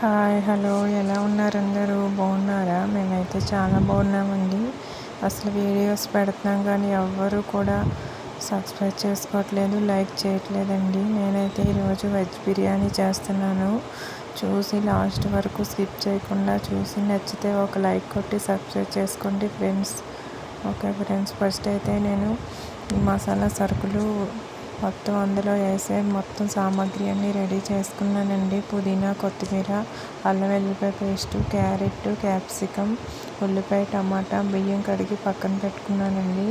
Hi hello. ఎలా ఉన్నారు అందరూ? బాగున్నారా? మేమైతే చాలా బాగున్నామండి. అసలు వీడియోస్ పెడుతున్నాం కానీ ఎవ్వరూ కూడా సబ్స్క్రైబ్ చేసుకోవట్లేదు లైక్ చేయట్లేదండి. నేనైతే ఈరోజు వెజ్ బిర్యానీ చేస్తున్నాను. చూసి లాస్ట్ వరకు స్కిప్ చేయకుండా చూసి నచ్చితే ఒక లైక్ కొట్టి సబ్స్క్రైబ్ చేసుకోండి ఫ్రెండ్స్. Okay friends. ఫస్ట్ అయితే నేను ఈ మసాలా సరుకులు మొత్తం అందులో వేసే మొత్తం సామాగ్రి అన్నీ రెడీ చేసుకున్నానండి. పుదీనా కొత్తిమీర అల్లం వెల్లిపాయ పేస్ట్ క్యారెట్ క్యాప్సికమ్ ఉల్లిపాయ టమాటా బియ్యం కడిగి పక్కన పెట్టుకున్నానండి.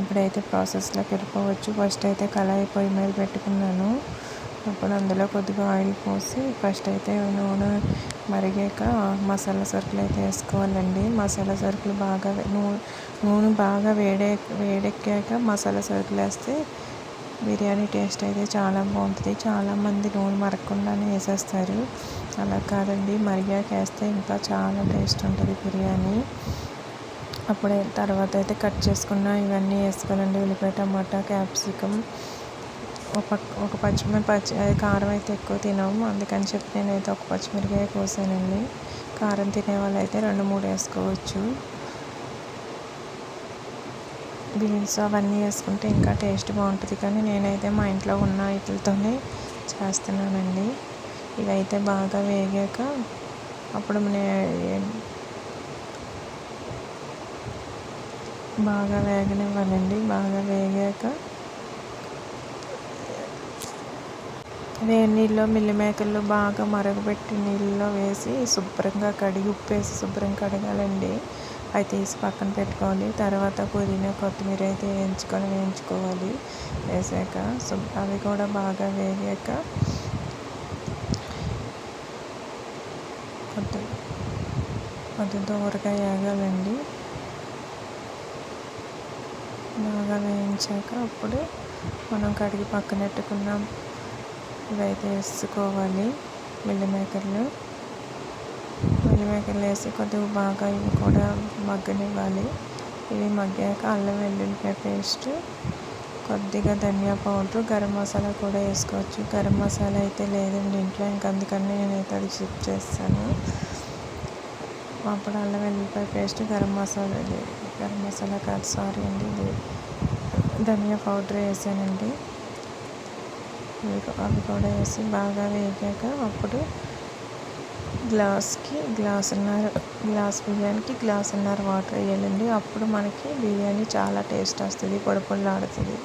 ఇప్పుడైతే ప్రాసెస్లోకి వెళ్ళిపోవచ్చు. ఫస్ట్ అయితే కళాయి పొయ్యి మీద పెట్టుకున్నాను. అప్పుడు అందులో కొద్దిగా ఆయిల్ పోసి ఫస్ట్ అయితే నూనె మరిగాక మసాలా సరుకులు అయితే వేసుకోవాలండి. మసాలా సరుకులు బాగా నూనె బాగా వేడే వేడెక్కాక మసాలా సరుకులు వేస్తే బిర్యానీ టేస్ట్ అయితే చాలా బాగుంటుంది. చాలామంది నూనె మరగకుండానే వేసేస్తారు. అలా కాదండి. మరిగాక వేస్తే ఇంకా చాలా టేస్ట్ ఉంటుంది బిర్యానీ. అప్పుడు తర్వాత అయితే కట్ చేసుకున్న ఇవన్నీ వేసుకోవాలండి. ఉల్లిపాయ టమాటా క్యాప్సికమ్. ఒక ఒక పచ్చిమిరప పచ్చి కారం అయితే ఎక్కువ తినము. అందుకని చెప్పి నేనైతే ఒక పచ్చిమిరకాయ కోసానండి. కారం తినే వాళ్ళు అయితే రెండు మూడు వేసుకోవచ్చు. బీన్స్ అవన్నీ వేసుకుంటే ఇంకా టేస్ట్ బాగుంటుంది. కానీ నేనైతే మా ఇంట్లో ఉన్న వీటితోనే చేస్తున్నానండి. ఇవైతే బాగా వేగాక అప్పుడు బాగా వేగనివ్వాలండి. బాగా వేగాక వేడి నీళ్ళలో మిల్లిమేకలు బాగా మరగబెట్టి నీళ్ళలో వేసి శుభ్రంగా కడిగి ఉప్పు వేసి శుభ్రంగా కడగాలండి. అవి తీసి పక్కన పెట్టుకోవాలి. తర్వాత పుదీనా కొత్తిమీర అయితే వేయించుకొని వేయించుకోవాలి. వేసాక అవి కూడా బాగా వేగాక కొద్ది కొద్ది దూరగా వేగాలండి. బాగా వేయించాక అప్పుడు మనం కడిగి పక్కన పెట్టుకున్న ఇవైతే వేసుకోవాలి. మిల్లి మేకర్లు. ఉల్లిపాయలు వేసి కొద్దిగా బాగా ఇవి కూడా మగ్గనివ్వాలి. ఇవి మగ్గాక అల్లం వెల్లుల్లిపాయ పేస్ట్ కొద్దిగా ధనియా పౌడర్ గరం మసాలా కూడా వేసుకోవచ్చు. గరం మసాలా అయితే లేదండి ఇంట్లో ఇంక అందుకని నేనైతే అది షిఫ్ట్ చేస్తాను. అప్పుడు అల్లం వెల్లుల్లిపాయ పేస్ట్ గరం మసాలా గరం మసాలా కాదు సారీ అండి ఇది ధనియా పౌడర్ వేసానండి. అవి కూడా వేసి బాగా వేగాక అప్పుడు గ్లాస్కి గ్లాసున్నర గ్లాస్ బిర్యానీకి గ్లాసున్నర వాటర్ వేయాలండి. అప్పుడు మనకి బిర్యానీ చాలా టేస్ట్ వస్తుంది పొడి పొడిలాడుతుంది.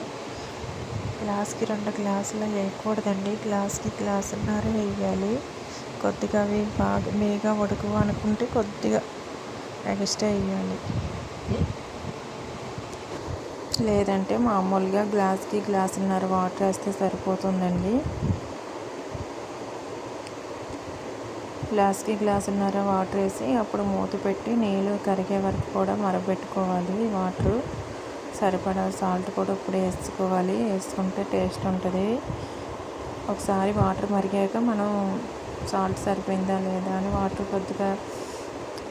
గ్లాస్కి రెండు గ్లాసులు వేయకూడదండి. గ్లాస్కి గ్లాసున్నర వేయాలి. కొద్దిగా అవి బాగా మేగా ఉడుకు అనుకుంటే కొద్దిగా ఎక్స్ట్రా వేయాలి. లేదంటే మామూలుగా గ్లాస్కి గ్లాసున్నర వాటర్ వేస్తే సరిపోతుందండి. గ్లాస్కి గ్లాసున్నర వాటర్ వేసి అప్పుడు మూత పెట్టి నీళ్ళు కరిగే వరకు కూడా మరబెట్టుకోవాలి. వాటర్ సరిపడా సాల్ట్ కూడా ఇప్పుడు వేసుకోవాలి. వేసుకుంటే టేస్ట్ ఉంటుంది. ఒకసారి వాటర్ మరిగాక మనం సాల్ట్ సరిపోయిందా లేదా అని వాటర్ కొద్దిగా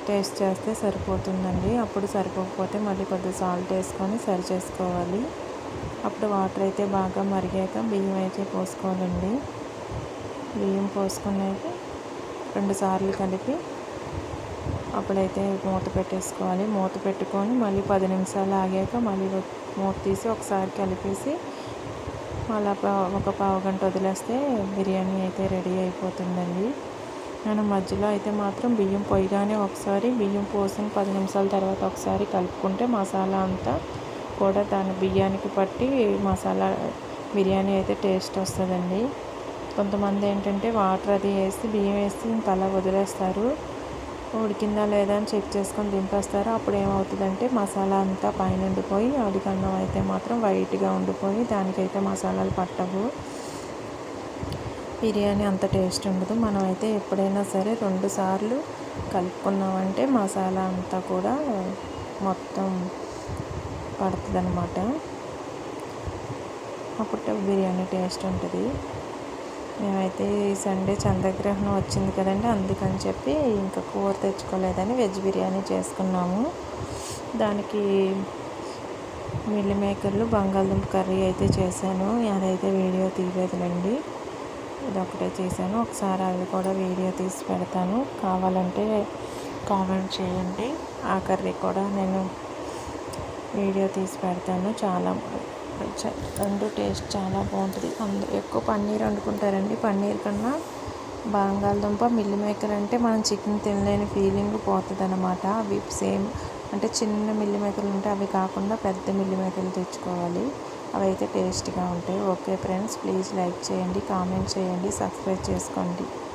టేస్ట్ చేస్తే సరిపోతుందండి. అప్పుడు సరిపోకపోతే మళ్ళీ కొద్దిగా సాల్ట్ వేసుకొని సరి చేసుకోవాలి. అప్పుడు వాటర్ అయితే బాగా మరిగాక బియ్యం అయితే పోసుకోవాలండి. బియ్యం పోసుకునేది రెండుసార్లు కలిపి అప్పుడైతే మూత పెట్టేసుకోవాలి. మూత పెట్టుకొని మళ్ళీ పది నిమిషాలు ఆగాక మళ్ళీ మూత తీసి ఒకసారి కలిపేసి మళ్ళీ ఒక పావు గంట వదిలేస్తే బిర్యానీ అయితే రెడీ అయిపోతుందండి. నేను మధ్యలో అయితే మాత్రం బియ్యం పొయ్యిగానే ఒకసారి బియ్యం పోసిన పది నిమిషాల తర్వాత ఒకసారి కలుపుకుంటే మసాలా అంతా కూడా దాని బియ్యానికి పట్టి మసాలా బిర్యానీ అయితే టేస్ట్ వస్తుందండి. కొంతమంది ఏంటంటే వాటర్ అది వేసి బియ్యం వేసి ఇంకా అలా వదిలేస్తారు. ఉడికిందా లేదా అని చెక్ చేసుకొని దింపేస్తారు. అప్పుడు ఏమవుతుందంటే మసాలా అంతా పైన ఉండిపోయి అడిగన్నం అయితే మాత్రం వైట్గా ఉండిపోయి దానికైతే మసాలాలు పట్టవు. బిర్యానీ అంత టేస్ట్ ఉండదు. మనం అయితే ఎప్పుడైనా సరే రెండు సార్లు కలుపుకున్నామంటే మసాలా అంతా కూడా మొత్తం పడుతుంది అన్నమాట అప్పుడు బిర్యానీ టేస్ట్ ఉంటుంది. మేమైతే ఈ సండే చంద్రగ్రహణం వచ్చింది కదండి అందుకని చెప్పి ఇంకా కూర తెచ్చుకోలేదని వెజ్ బిర్యానీ చేసుకున్నాము. దానికి మిల్లి మేకర్లు బంగాళదుంప కర్రీ అయితే చేశాను. అదైతే వీడియో తీయలేదులండి ఇది ఒకటే చేశాను. ఒకసారి అది కూడా వీడియో తీసి పెడతాను. కావాలంటే కామెంట్ చేయండి. ఆ కర్రీ కూడా నేను వీడియో తీసి పెడతాను. చాలా చ- రెండు టేస్ట్ చాలా బాగుంటుంది. అందు ఎక్కువ పన్నీర్ వండుకుంటారండి. పన్నీర్ కన్నా బంగాళదుంప మిల్లి మేకర్ అంటే మనం చికెన్ తినలేని ఫీలింగ్ పోతుంది అనమాట అవి సేమ్ అంటే చిన్న మిల్లి మేకలు ఉంటే అవి కాకుండా పెద్ద మిల్లి మేకలు తెచ్చుకోవాలి. అవి అయితే టేస్ట్గా ఉంటాయి. ఓకే ఫ్రెండ్స్ ప్లీజ్ లైక్ చేయండి కామెంట్ చేయండి సబ్స్క్రైబ్ చేసుకోండి.